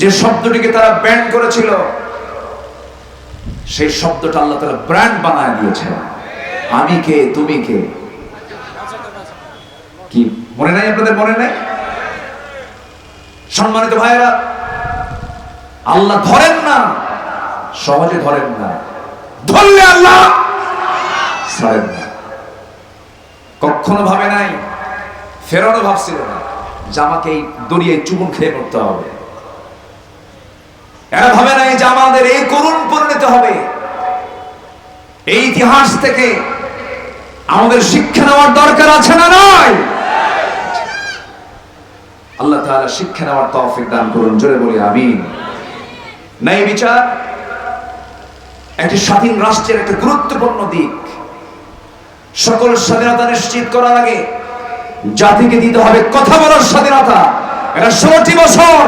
যে শব্দটিকে তারা ব্যান্ড করেছিল, সেই শব্দটা আল্লাহ তারা ব্র্যান্ড বানায় দিয়েছেন। আমি কে, তুমি কে? কি, মনে নাই আপনাদের, মনে নাই? সম্মানিত ভাইয়েরা, আল্লাহ ধরেন না, সহজে ধরেন না। ধরলে আল্লাহ কখনো ভাবে নাই ফেরানো ভাবছিল না যে আমাকে এই দড়িয়ায় চুবুন খেয়ে করতে হবে। এরা ভাবে নাই যে আমাদের এই করুণ পরিণত হবে। এই ইতিহাস থেকে আমাদের শিক্ষা নেওয়ার দরকার আছে না নয় আল্লাহ শিক্ষা নেওয়ার দান করুন, জোরে বলি ন্যায় বিচার একটি স্বাধীন রাষ্ট্রের একটা গুরুত্বপূর্ণ দিক। সকল স্বাধীনতা নিশ্চিত করার আগে জাতিকে দিতে হবে কথা বলার স্বাধীনতা। এটা ষোলোটি বছর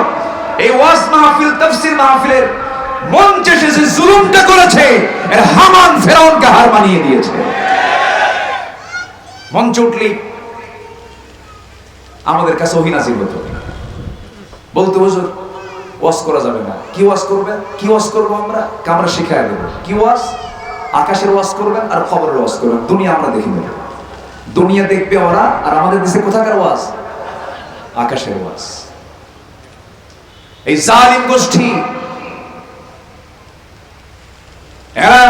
এই ওয়াজ মাহফিল, তফসির মাহফিলের মঞ্চে সে যে জুলুমটা করেছে, এর হামান ফেরাউনকে হার মানিয়ে দিয়েছে। মঞ্চে উঠলি, আমাদের কাছে অহিনাসির হতো। বলতে, হুজুর, ওয়াজ করা যাবে না। কি ওয়াজ করবে কি ওয়াজ করব আমরা? আমরা শিখাই দেবো। কি ওয়াজ? আকাশের ওয়াজ করবেন আর খবরের ওয়াজ করবেন। দুনিয়া আমরা দেখি নেব দুনিয়া দেখবে ওরা, আর আমাদের দেশে কোথাকার ওয়াজ? আকাশের ওয়াজ। এই জালিম গোষ্ঠী। এরা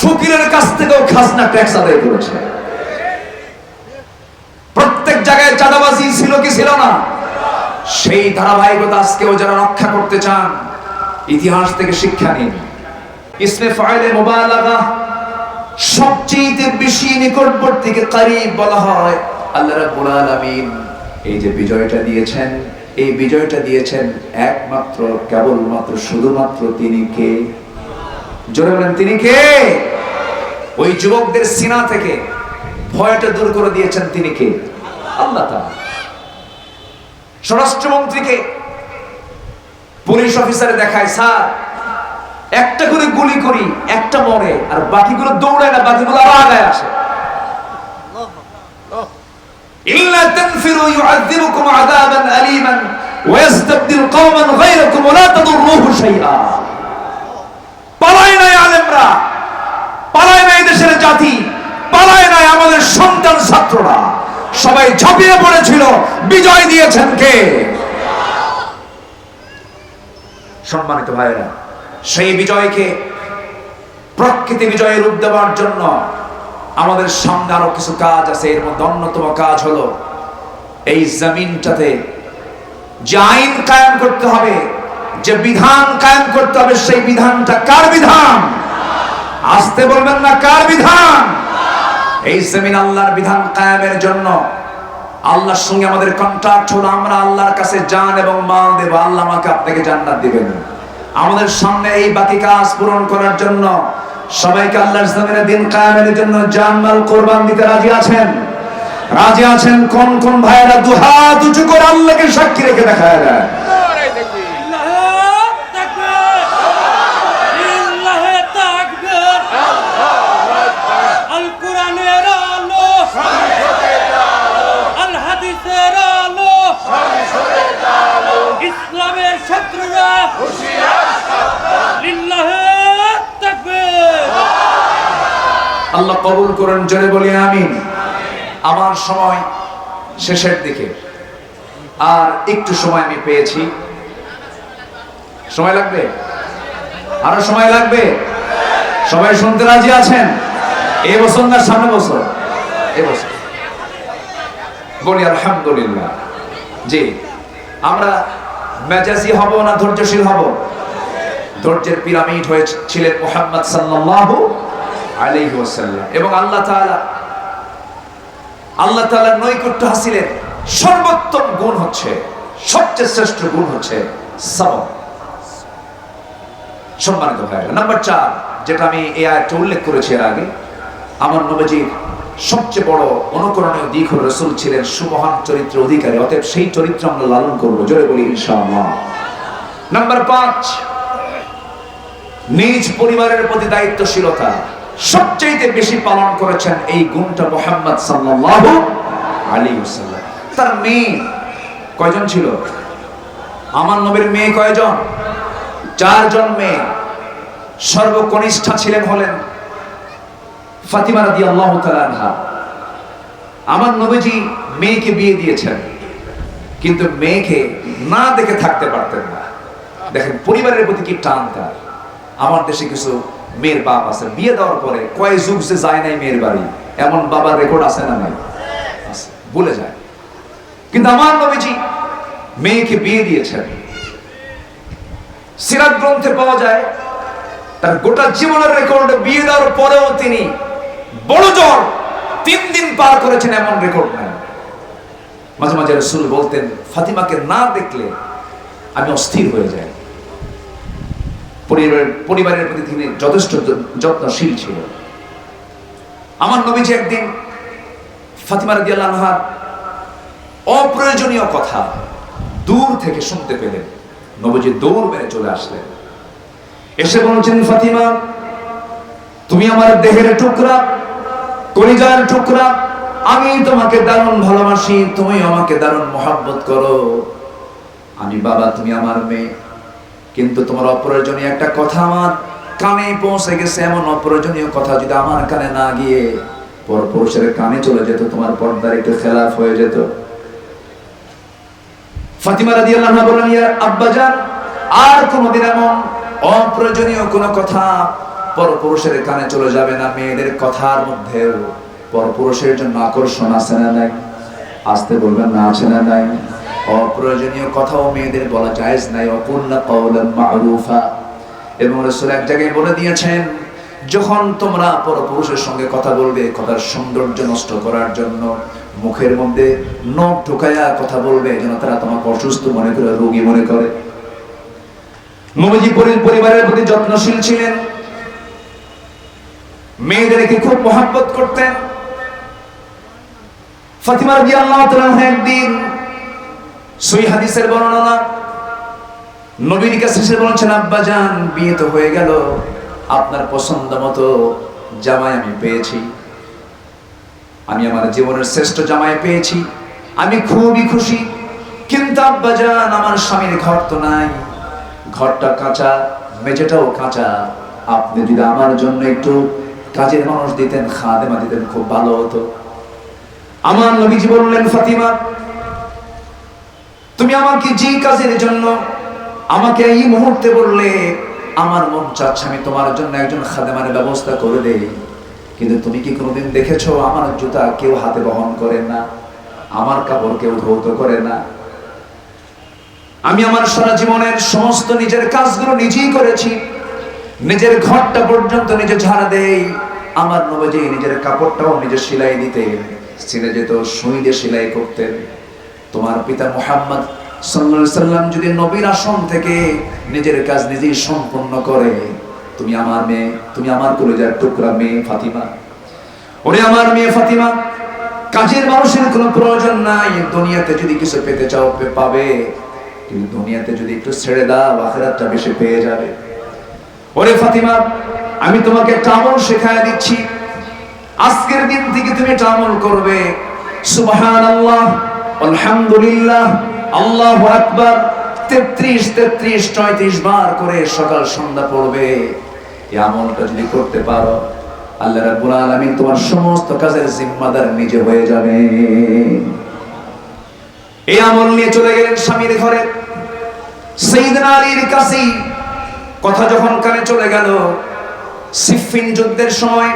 ফকিরের কাছ থেকেও খাজনা ট্যাক্স আদায় করেছে। প্রত্যেক জায়গায় চাঁদাবাজি ছিল কি ছিল না? সেই ধারাবাহিকতা আজকেও যারা রক্ষা করতে চান, ইতিহাস থেকে শিক্ষা নিন। ইসমে ফাইলে মোবালাগা সবচেয়ে বেশি নিকটবর্তীকে কারিব বলা হয়। আল্লাহ রাব্বুল আলামিন এই যে বিজয়টা দিয়েছেন এই বিজয়টা দিয়েছেন একমাত্র কেবলমাত্র শুধুমাত্র তিনি কে? জোরে বলেন তিনি কে? ওই যুবকদের সিনা থেকে ভয়টা দূর করে দিয়েছেন তিনি কে? আল্লাহ স্বরাষ্ট্রমন্ত্রীকে পুলিশ অফিসারে দেখায় স্যার একটা করে গুলি করি একটা মরে আর বাকিগুলো দৌড়ায় না বাকিগুলো আবার আগায় আসে। ইল্লা তানফিরু ইউআযিবুকুম ওয়াস্তাবদিল কওমান গায়রাকুম ওয়া লা তাদুররুহু শাইআ। পালায় নাই আলেমরা পালায় নাই দেশের জাতি পালায় নাই আমাদের সন্তান ছাত্ররা। সবাই ঝাঁপিয়ে পড়েছিল, বিজয় দিয়েছেন কে? সম্মানিত ভাইরা সেই বিজয়কে প্রকৃতি বিজয়ের রূপ দেওয়ার জন্য আমাদের সামনে আরও কিছু কাজ আছে। এর মধ্যে অন্যতম কাজ হলো এই জমিনটাতে যে আইন কায়েম করতে হবে, যে বিধান কায়েম করতে হবে, সেই বিধানটা কার বিধান? আসতে বলবেন না কার বিধান? এই জমিন আল্লাহর বিধান কায়েমের জন্য আল্লাহর সঙ্গে আমাদের কন্ট্রাক্ট হলো, আমরা আল্লাহর কাছে জান এবং মাল দেব, আল্লাহ আমাকে আপনাকে জান্নাত দিবেন। আমাদের সামনে এই বাকি কাজ পূরণ করার জন্য সবাইকে আল্লাহর জমিনে দিন কায়েমের জন্য জান, মাল, কোরবান দিতে রাজি আছেন? রাজি আছেন কোন কোন ভাইয়েরা? দুহাত উঁচু করে আল্লাহকে সাক্ষী রেখে দেখায় আল্লাহ কবুল করেন, জোরে বলি, আমিন। আমার সময় শেষের দিকে। আর একটু সময় আমি পেয়েছি। সময় লাগবে? আরও সময় লাগবে? সবাই শুনতে রাজি আছেন? এই বছর না সামনে বছর? এ বছর। বলি, আলহামদুলিল্লাহ। জি, আমরা মেজাজি হব না ধৈর্যশীল হব? ধৈর্যের পিরামিড হয়েছিলেন মোহাম্মদ সাল্লাল্লাহু আলাইহি ওয়াসাল্লাম। এবং আল্লাহ তাআলা আল্লাহ তাআলার নৈকট্য হাসিলের সর্বোত্তম গুণ হচ্ছে, সবচেয়ে শ্রেষ্ঠ গুণ হচ্ছে সম্মানিত নাম্বার চার, যেটা আমি এই আয়াতটা উল্লেখ করেছি এর আগে, আমার নবজির সবচেয়ে বড় অনুকরণীয় দিক হল রসুল ছিলেন সুমহান চরিত্র অধিকারী, অতএব সেই চরিত্র আমরা লালন করব, জোরে বলি ইনশাআল্লাহ। নাম্বার পাঁচ, নিজ পরিবারের প্রতি দায়িত্বশীলতা। সবচেয়ে বেশি পালন করেছেন এই গুণটা মোহাম্মদ তার মেয়ে কয়জন ছিল? আমার নবীর মেয়ে কয়জন? চারজন মেয়ে। সর্বকনিষ্ঠা ছিলেন হলেন ফাতিমা রাদি আল্লাহ আনহা। আমার নবীজি মেয়েকে বিয়ে দিয়েছেন, কিন্তু মেয়েকে না দেখে থাকতে পারতেন না। দেখেন, পরিবারের প্রতি কি টান তার? আমার দেশে কিছু মেয়ের বাপ আছে, বিয়ে দেওয়ার পরে কয় যুগ যে যায় নাই মেয়ের বাড়ি, এমন বাবার রেকর্ড আছে না নাই? ভুলে যায়। কিন্তু আমার নবীজি মেয়েকে বিয়ে দিয়েছেন। সিরাত গ্রন্থে পাওয়া যায়, তার গোটা জীবনের রেকর্ড বিয়ে দেওয়ার পরেও তিনি বড় জ্বর তিন দিন পার করেছেন, এমন রেকর্ড নাই। মাঝে মাঝে রসুল বলতেন, ফাতিমাকে না দেখলে আমি অস্থির হয়ে যাই। পরিবারের প্রতি তিনি যথেষ্ট যত্নশীল ছিল আমার নবীজি একদিন ফাতিমা রাদিয়াল্লাহু আনহার অপ্রয়োজনীয় কথা দূর থেকে শুনতে পেলেন। নবীজি দৌড় মেরে চলে আসলেন। এসে বলছেন, ফাতিমা, তুমি আমার দেহের টুকরা, কলিজার টুকরা, আমি তোমাকে দারুণ ভালোবাসি, তুমি আমাকে দারুণ মহাব্বত করো। আমি বাবা, তুমি আমার মেয়ে। কিন্তু তোমার অপ্রয়োজনীয় একটা কথা আমার কানে পৌঁছে গেছে, এমন অপ্রয়োজনীয় কথা যদি আমার কানে না গিয়ে পর পুরুষের কানে চলে যেত, তোমার পর্দার একটু খেলাফ হয়ে যেত। ফাতিমা ইয়া আব্বাজান আর এমন অপ্রয়োজনীয় কোনো কথা পরপুরুষের কানে চলে যাবে না, মেয়েদের কথার মধ্যেও পরপুরুষের জন্য আকর্ষণ আছে না নাই? আসতে বলবেন না আছে না নাই? অপ্রয়োজনীয় কথাও মেয়েদের বলা জায়েজ নাই। অকুল্লা কওলান মারুফা। এবং রাসূল এক জায়গায় বলে দিয়েছেন, যখন তোমরা পরপুরুষের সঙ্গে কথা বলবে, কথার সৌন্দর্য নষ্ট করার জন্য মুখের মধ্যে নখ ঢুকাইয়া কথা বলবে, যেন তারা তোমাকে অসুস্থ মনে করে, রোগী মনে করে। নবীজি পরি- পরিবারের প্রতি যত্নশীল ছিলেন। মেয়েদেরকে খুব মহাব্বত করতেন। ফাতিমা রাদিয়াল্লাহু তাআলা একদিন সই হাদিসের বর্ণনা। নবীর কাছে এসে বলছেন, আব্বা জান, বিয়ে তো হয়ে গেল। আপনার পছন্দ মতো জামাই আমি পেয়েছি। আমি আমার জীবনের শ্রেষ্ঠ জামাই পেয়েছি। আমি খুবই খুশি। কিন্তু আব্বা জান, আমার স্বামীর ঘর তো নাই। ঘরটা কাঁচা, মেঝেটাও কাঁচা। আপনি যদি আমার জন্য একটু কাজের মানুষ দিতেন, খাদেমা দিতেন, খুব ভালো হতো। আমার নবীজি বললেন, ফাতিমা তুমি আমাকে যে কাজের জন্য আমাকে এই মুহূর্তে বললে, আমার মন চাচ্ছে আমি তোমার জন্য একজন খাদেমার ব্যবস্থা করে দেই। কিন্তু তুমি কি কোনোদিন দেখেছ আমার জুতা কেউ হাতে বহন করে না? আমার কাপড় কেউ ধৌত করে না? আমি আমার সারা জীবনের সমস্ত নিজের কাজগুলো নিজেই করেছি। নিজের ঘরটা পর্যন্ত নিজে ঝাড়া দেই। আমার নবজি নিজের কাপড়টাও নিজে সেলাই দিতে ছিঁড়ে যেত সুই দিয়ে সেলাই করতেন। তোমার পিতা মোহাম্মদ সাল্লাম যদি নবীর আসন থেকে নিজের কাজ নিজেই সম্পন্ন করে, তুমি আমার মেয়ে, তুমি আমার কলেজার টুকরা মেয়ে ফাতিমা। ওরে আমার মেয়ে ফাতিমা, কাজের মানুষের কোনো প্রয়োজন নাই, দুনিয়াতে যদি কিছু পেতে চাও পাবে, কিন্তু দুনিয়াতে যদি একটু ছেড়ে দাও, আখেরাতটা বেশি পেয়ে যাবে। ওরে ফাতিমা, আমি তোমাকে একটা আমল শেখায় দিচ্ছি। আজকের দিন থেকে তুমি এটা আমল করবে। সুবহানাল্লাহ আলহামদুলিল্লাহ, আল্লাহু আকবার 33 33 34 বার করে সকাল সন্ধ্যা পড়বে। এই আমলটা যদি করতে পারো, আল্লাহ রাব্বুল আলামিন তোমার সমস্ত কাজের জিম্মাদার নিজে হয়ে যাবে। এই আমল নিয়ে চলে গেলেন স্বামীর ঘরে। সেইদিনা আলীর কাছেই কথা যখন কানে চলে গেল সিফিন যুদ্ধের সময়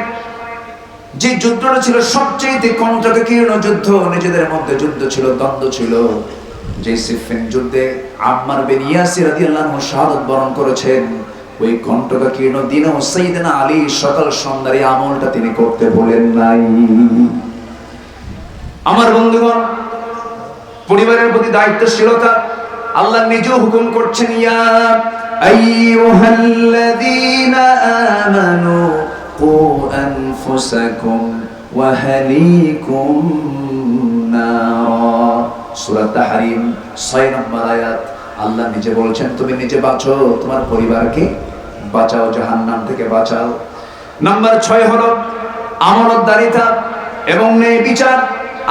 যে যুদ্ধটা ছিল সবচেয়ে কণ্ঠকে কীর্ণ যুদ্ধ। নিজেদের মধ্যে যুদ্ধ ছিল, দ্বন্দ্ব ছিল। যে সিফিন যুদ্ধে আম্মার বিন ইয়াসির রাদিয়াল্লাহু শাহাদাত বরণ করেছেন, ওই কণ্ঠকা কীর্ণ দিনেও সাইয়েদনা আলী সকাল সন্ধ্যার আমলটা তিনি করতে বলেন নাই। আমার বন্ধুগণ, পরিবারের প্রতি দায়িত্বশীলতা, আল্লাহ নিজেও হুকুম করছেন, ইয়া আইয়ুহাল্লাযীনা আমানু কু আনফুসাকুম ওয়া আহলিকুম নারা সূরা তাহরিম 6 নম্বর আয়াত আল্লাহ নিজে বলছেন তুমি নিজে বাঁচো তোমার পরিবারকে বাঁচাও জাহান্নাম থেকে বাঁচাও নাম্বার 6 হলো আমানতদারিতা এবং ন্যায় বিচার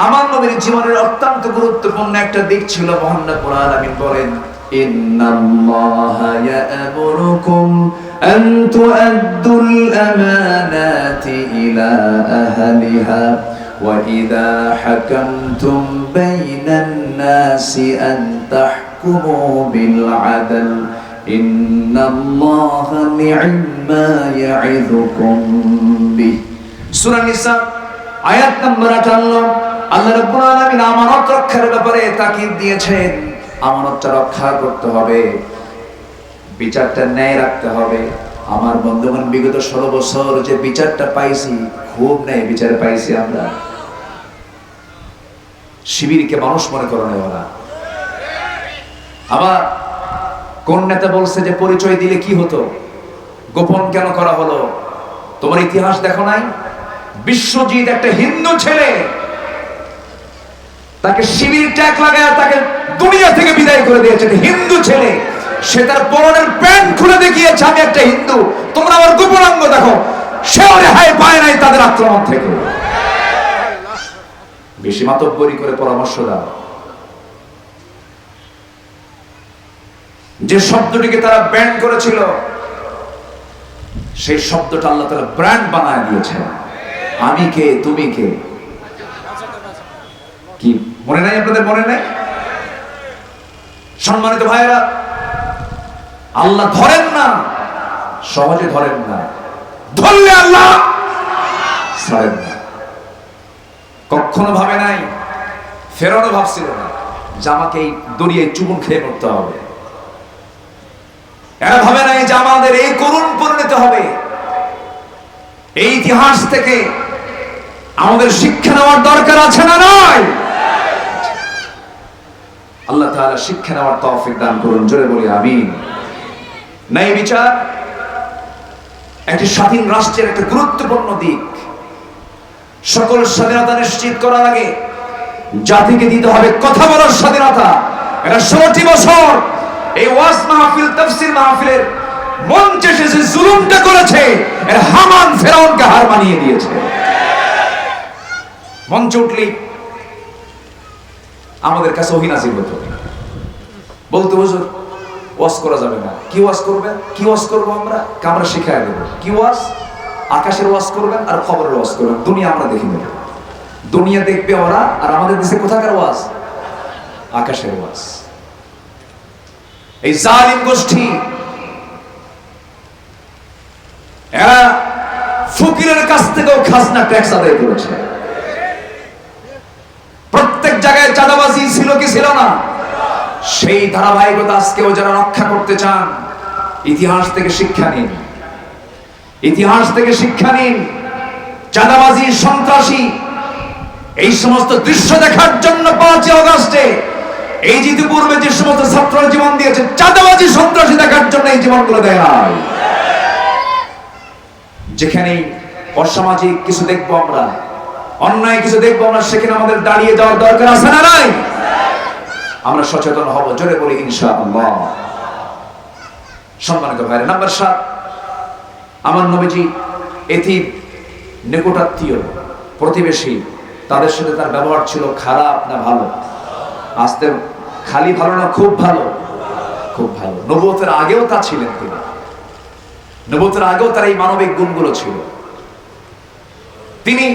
আমার নবীর জীবনের অত্যন্ত গুরুত্বপূর্ণ একটা দিক ছিল মহান্না কোরআন আমিন বলেন إن الله يأمركم أن تؤدوا الأمانات إلى أهلها وإذا حكمتم بين الناس أن تحكموا بالعدل إن الله نعم ما يعظكم به সূরা নিসা আয়াত নম্বর 58 আল্লাহ রাব্বুল আলামিন আমানত রক্ষার ব্যাপারে তাকিদ দিয়েছেন আমানতটা রক্ষা করতে হবে বিচারটা ন্যায় রাখতে হবে। আমার বন্ধুগণ, বিগত ষোলো বছর যে বিচারটা পাইছি, খুব ন্যায় বিচার পাইছি আমরা। শিবিরকে মানুষ মনে করো না ওরা। আবার কোন নেতা বলছে যে, পরিচয় দিলে কি হতো? গোপন কেন করা হলো? তোমার ইতিহাস দেখো নাই? বিশ্বজিৎ একটা হিন্দু ছেলে। তাকে শিবির ট্যাগ লাগায়, তাকে দুনিয়া থেকে বিদায় করে দিয়েছে। হিন্দু ছেলে। সে তার পরনের প্যান্ট খুলে দেখিয়েছে আমি একটা হিন্দু, তোমরা আমার গোপনাঙ্গ দেখো। সেও রেহাই পায় নাই তাদের আক্রমণ থেকে। বেশি মাতব্বরি করে পরামর্শ দাও। যে শব্দটিকে তারা ব্যান্ড করেছিল, সেই শব্দটা আল্লাহ তারা ব্র্যান্ড বানায় দিয়েছে আমি কে, তুমি কে? কি, মনে নাই আপনাদের মনে নাই? সম্মানিত ভাইরা আল্লাহ ধরেন না সহজে ধরেন না। ধরলে আল্লাহ কখনো ভাবে নাই ফেরনও ভাবছিল না যে আমাকে এই দুনিয়ায় চুমুন খেয়ে করতে হবে। এরা ভাবে নাই যে আমাদের এই করুণ পরিণত হবে। এই ইতিহাস থেকে আমাদের শিক্ষা নেওয়ার দরকার আছে না নয় আল্লাহ তাআলা শিক্ষা নেওয়ার তৌফিক দান করুন, জোরে বলি আমিন। নাই বিচার, একটি স্বাধীন রাষ্ট্রের একটা গুরুত্বপূর্ণ দিক। সকল স্বাধীনতা নিশ্চিত করার আগে জাতিকে দিতে হবে কথা বলার স্বাধীনতা। এটা ষোলোটি বছর এই ওয়াজ মাহফিল, তাফসির মাহফিলের মঞ্চে সে যে জুলুমটা করেছে, এর হামান ফেরাউনকে হার মানিয়ে দিয়েছে। মঞ্চে উঠলেই আমাদের কাছে অহিনাসির হতো বলতে হুজুর ওয়াজ করা যাবে না। কি ওয়াশ করবে? কি ওয়াজ করব আমরা? আমরা শিখাই দেব। কি ওয়াজ আকাশের ওয়াজ করবেন আর খবরের ওয়াজ করবেন। দুনিয়া আমরা দেখি নেব দুনিয়া দেখবে ওরা আর আমাদের দেশে কোথাকার ওয়াজ আকাশের ওয়াজ এই জালিম গোষ্ঠী, এরা ফকিরের কাছ থেকেও খাজনা ট্যাক্স আদায় করেছে। প্রত্যেক জায়গায় চাঁদাবাজি ছিল কি ছিল না? সেই ধারাবাহিকতা আজকেও যারা রক্ষা করতে চান, ইতিহাস থেকে শিক্ষা নিন। ইতিহাস থেকে শিক্ষা নিন। চাঁদাবাজি, সন্ত্রাসী, এই সমস্ত দৃশ্য দেখার জন্য পাঁচই অগাস্টে, এই যে ইতিপূর্বে যে সমস্ত ছাত্র জীবন দিয়েছে, চাঁদাবাজি, সন্ত্রাসী দেখার জন্য এই জীবনগুলো দেয় নাই। যেখানেই অসামাজিক কিছু দেখব আমরা, অন্যায় কিছু দেখব আমরা, সেখানে আমাদের দাঁড়িয়ে যাওয়ার দরকার আছে না নাই? আমরা সচেতন হব, জোরে বলি ইনশা আল্লাহ সম্মানিত ভাইরা, নাম্বার সাত, আমার নবীজি এটি নিকটাত্মীয়, প্রতিবেশী, তাদের সাথে তার ব্যবহার ছিল খারাপ না ভালো। আসতে খালি ভালো না খুব ভালো? খুব ভালো। নবতের আগেও তা ছিলেন তিনি। নবতের আগেও তার এই মানবিক গুণগুলো ছিল। তিনি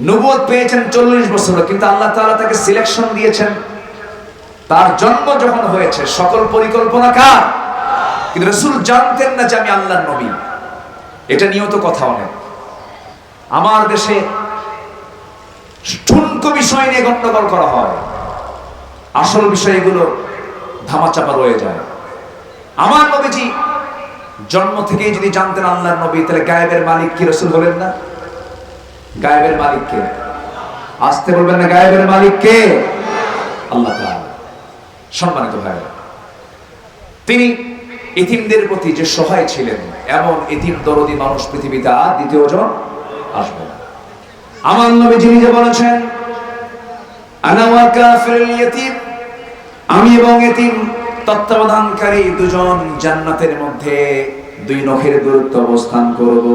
নবুয়ত পেয়েছেন চল্লিশ বছর, কিন্তু আল্লাহ তাআলা তাকে সিলেকশন দিয়েছেন তার জন্ম যখন হয়েছে, সকল পরিকল্পনা কার? কিন্তু রসুল জানতেন না যে আমি আল্লাহর নবী। এটা নিয়েও তো কথা অনেক। আমার দেশে ঠুনকো বিষয় নিয়ে গন্ডগোল করা হয়। আসল বিষয়গুলো ধামাচাপা রয়ে যায়। আমার নবীজি জন্ম থেকেই যদি জানতেন আল্লাহর নবী, তাহলে গায়েবের মালিক কি রসুল হলেন না? গায়েবের মালিক কে? আসতে বলবেন না, গায়েবের মালিক কে? আল্লাহ তাআলা। সম্মানিত ভাই তিনি এতিমদের প্রতি যে সহায় ছিলেন এমন এতিম দরদি মানুষ পৃথিবীতে আর দ্বিতীয় জন আসবে না আমার নবী যিনি যে বলেছেন আনা ওয়া কাফিরুল ইয়াতীম আমি এবং এতিম তত্ত্বাবধানকারী দুজন জান্নাতের মধ্যে দুই নখের দূরত্ব অবস্থান করব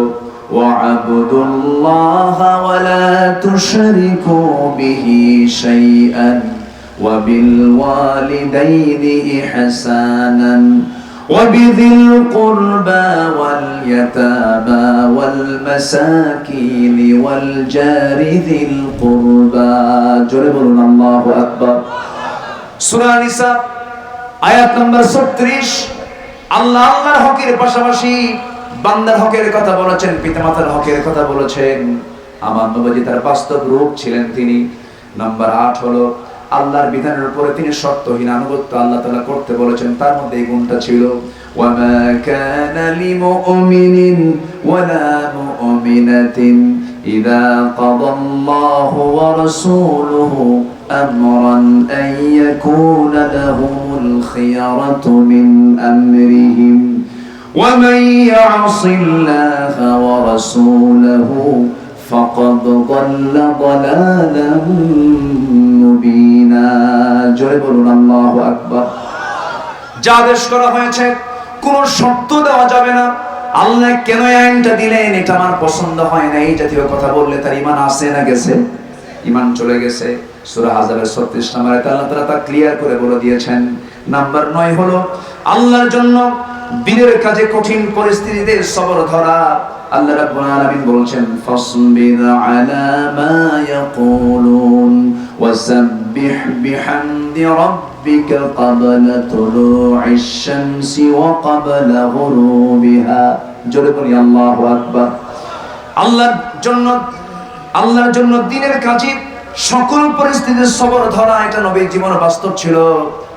واعبدوا الله ولا تشركوا به شيئا وبالوالدين إحسانا وبذي القربى واليتامى والمساكين والجار ذي القربى جرب الله أكبر সূরা নিসা আয়াত নাম্বার 36 আল্লাহ আল্লাহর হকের পাশাপাশি বান্দার হকের কথা বলেছেন পিতামাতার হকের কথা বলেছেন আমার নবজি তার বাস্তব রূপ ছিলেন তিনি নাম্বার আট হলো আল্লাহর বিধানের উপরে তিনি শর্তহীন আনুগত্য আল্লাহ তাআলা করতে বলেছেন তার মধ্যে এই গুণটা ছিল وما كان لمؤمن ولا مؤمنة إذا قضى الله ورسوله أمرا أن يكون لهم الخيرة من أمرهم ومن يعص الله ورسوله فقد ضل ضلالا مبينا جرب الله أكبر যা আদেশ করা হয়েছে কোন শর্ত দেওয়া যাবে না আল্লাহ কেন এই আইনটা দিলেন এটা আমার পছন্দ হয় না এই জাতীয় কথা বললে তার ইমান আসে না গেছে ইমান চলে গেছে সূরা হাজারের 36 নম্বরে আল্লাহ তাআলা তা ক্লিয়ার করে বলে দিয়েছেন নাম্বার 9 হলো আল্লাহর জন্য দিনের কাজে কঠিন পরিস্থিতিতে সবর ধরা। আল্লাহ রাব্বুল আলামিন বলছেন ফাসবির আলা মা ইয়াকুলুন ওয়াসাব্বিহ বিহামদি রাব্বিকা ক্বাবলা তুলুইশ শামসি ওয়া ক্বাবলা গুরুবিহা। জোরে বলি, আল্লাহু আকবার। আল্লাহর জন্য আল্লাহর জন্য দিনের কাজে সকল পরিস্থিতির সবর ধরা, এটা নবীর জীবন বাস্তব ছিল।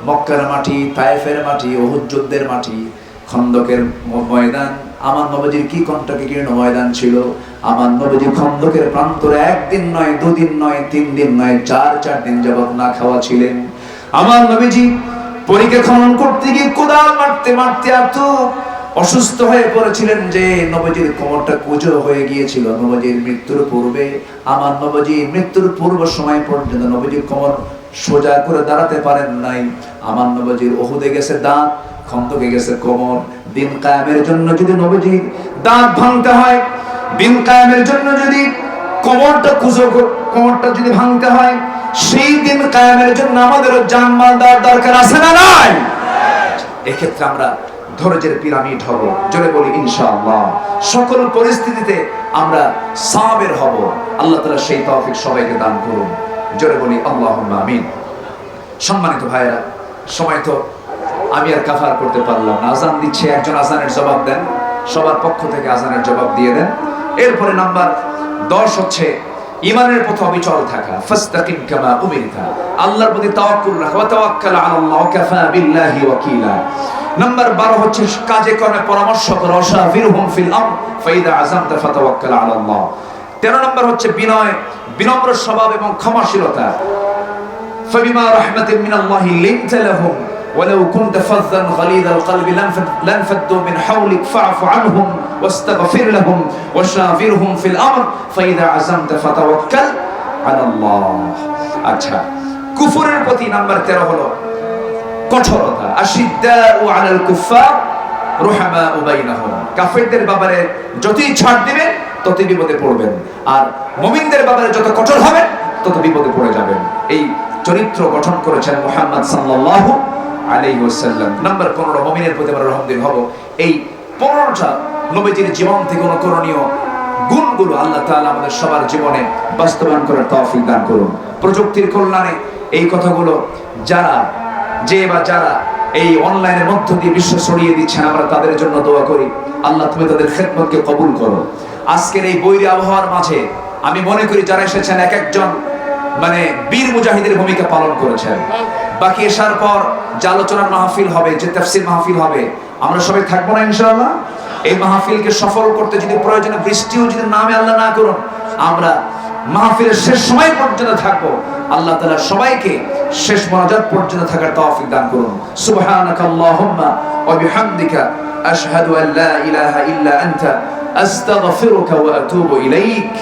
মক্কার মাটি, তায়েফের মাটি, ওহুদ যুদ্ধের মাটি। খন্দকের ময়দান। আমার নবজির কি কণ্ঠকে কীর্ণ ময়দান ছিল? আমার নবজি খন্দকের প্রান্তরে একদিন নয়, দুদিন নয়, তিন দিন নয়, চার চার দিন যাবত না খাওয়া ছিলেন। আমার নবীজি পরীক্ষা খনন করতে গিয়ে কোদাল মারতে মারতে এত অসুস্থ হয়ে পড়েছিলেন যে নবজির কোমরটা কুজো হয়ে গিয়েছিল নবজির মৃত্যুর পূর্বে। আমার নবজি মৃত্যুর পূর্ব সময় পর্যন্ত নবজির কোমর সোজা করে দাঁড়াতে পারেন নাই। আমার নবজির ওহুদে গেছে দাঁত, খন্দকে গেছে কোমর। দিন কায়েমের জন্য যদি নবজির দাঁত ভাঙতে হয়, দিন কায়েমের জন্য যদি কোমরটা কুজো, কোমরটা যদি ভাঙতে হয়, সেই দিন কায়েমের জন্য আমাদেরও জানমাল দেওয়ার দরকার আছে না নাই? এক্ষেত্রে আমরা ধৈর্যের পিরামিড হব। জোরে বলি, ইনশাআল্লাহ। সকল পরিস্থিতিতে আমরা সাবের হব। আল্লাহ তাআলা সেই তৌফিক সবাইকে দান করুন। জোরে বলি, আল্লাহুম্মা আমিন। সম্মানিত ভাইরা সময় তো আমি আর কাফার করতে পারলাম না। আজান দিচ্ছে, একজন আজানের জবাব দেন। সবার পক্ষ থেকে আজানের জবাব দিয়ে দেন। এরপরে নাম্বার দশ হচ্ছে ইমানের পথে অবিচল থাকা। ফাস্তাকিম কামা উমিরতা আল্লাহর প্রতি তাওয়াক্কুল রাখা। ওয়া তাওয়াক্কাল আলা আল্লাহ কাফা বিল্লাহি ওয়াকিলা। নাম্বার 12 হচ্ছে, কাজে কর্মে পরামর্শ করো। শাফিরহুম ফিল আমর, ফাইদা আযামতা ফাতাওয়াক্কাল আলা আল্লাহ 13 নম্বর হচ্ছে বিনয় বিনম্র স্বভাব এবং ক্ষমাশীলতা فبما رحمة من الله لنت لهم ولو كنت فظا غليظ القلب لانفد- لانفضوا من حولك فاعف عنهم واستغفر لهم وشاورهم في الامر فاذا عزمت فتوكل على الله আচ্ছা কুফরের প্রতি নাম্বার 13 হলো কঠোরতা আশিদ্দাউ আলাল কুফার রুহামা বাইনাহুম কাফেরদের ব্যাপারে যতই ছাড় দিবেন ততই বিপদে পড়বেন। আর মুমিনদের ব্যাপারে যত কঠোর হবেন তত বিপদে পড়ে যাবেন। এই চরিত্র গঠন করেছেন মুহাম্মদ সাল্লাল্লাহু আলাইহি ওয়াসাল্লাম। নাম্বার 15 মুমিনের প্রতি আমরা রহমদিন হব। এই 15টা নবীজির জীবন থেকে অনুকরণীয় গুণগুলো আল্লাহ তাআলা আমাদের সবার জীবনে বাস্তবায়ন করার তৌফিক দান করুন। প্রযুক্তির কল্যাণে এই কথাগুলো যারা যে বা যারা এই অনলাইনের মধ্য দিয়ে বিশ্ব ছড়িয়ে দিচ্ছেন, আমরা তাদের জন্য দোয়া করি। আল্লাহ তুমি তাদের খেদমতকে কবুল করো। আজকের এই বৈরী আবহাওয়ার মাঝে আমি মনে করি যারা এসেছেন এক একজন মানে বীর মুজাহিদের ভূমিকা পালন করেছেন। বাকি এসার পর যে আলোচনার মাহফিল হবে, যে তাফসির মাহফিল হবে, আমরা সবাই থাকব না ইনশাআল্লাহ? এই মাহফিলকে সফল করতে যদি প্রয়োজনে বৃষ্টিও যদি নামে আল্লাহ না করুন, আমরা মাহফিলের শেষ সময় পর্যন্ত থাকব। আল্লাহ তাআলা সবাইকে শেষ মোনাজাত পর্যন্ত থাকার তৌফিক দান করুন। সুবহানাকা আল্লাহুম্মা ওয়া বিহামদিকা, আশহাদু আন লা ইলাহা ইল্লা আনতা أستغفرك وأتوب إليك.